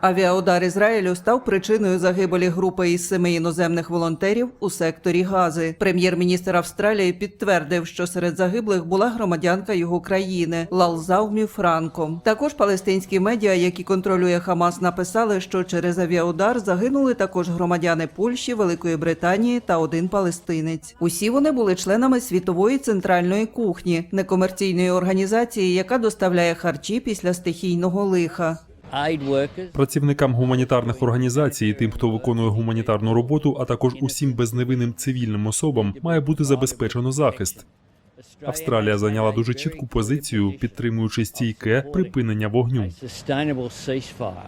Авіаудар Ізраїлю став причиною загибелі групи із семи іноземних волонтерів у секторі Гази. Прем'єр-міністр Австралії підтвердив, що серед загиблих була громадянка його країни Лалзаумі Франко. Також палестинські медіа, які контролює Хамас, написали, що через авіаудар загинули також громадяни Польщі, Великої Британії та один палестинець. Усі вони були членами світової центральної кухні, некомерційної організації, яка доставляє харчі після стихійного лиха. Працівникам гуманітарних організацій, тим, хто виконує гуманітарну роботу, а також усім безневинним цивільним особам, має бути забезпечено захист. Австралія зайняла дуже чітку позицію, підтримуючи стійке припинення вогню.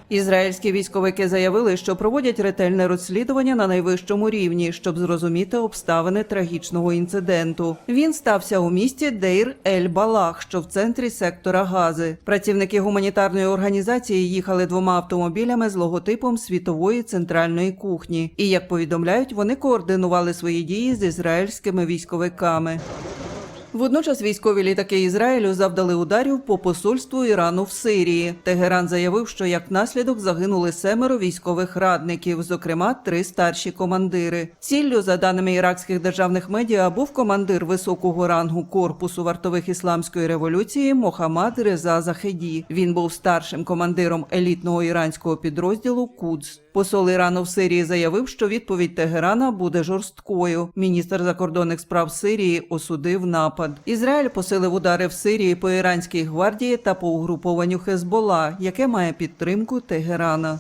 Ізраїльські військовики заявили, що проводять ретельне розслідування на найвищому рівні, щоб зрозуміти обставини трагічного інциденту. Він стався у місті Дейр Ель Балах, що в центрі сектора Гази. Працівники гуманітарної організації їхали двома автомобілями з логотипом світової центральної кухні. І як повідомляють, вони координували свої дії з ізраїльськими військовиками. Водночас військові літаки Ізраїлю завдали ударів по посольству Ірану в Сирії. Тегеран заявив, що як наслідок загинули семеро військових радників, зокрема три старші командири. Ціллю, за даними іракських державних медіа, був командир високого рангу корпусу вартових ісламської революції Мохаммад Реза Захеді. Він був старшим командиром елітного іранського підрозділу Кудс. Посол Ірану в Сирії заявив, що відповідь Тегерана буде жорсткою. Міністр закордонних справ Сирії осудив напад. Ізраїль посилив удари в Сирії по іранській гвардії та по угрупованню Хезбола, яке має підтримку Тегерана.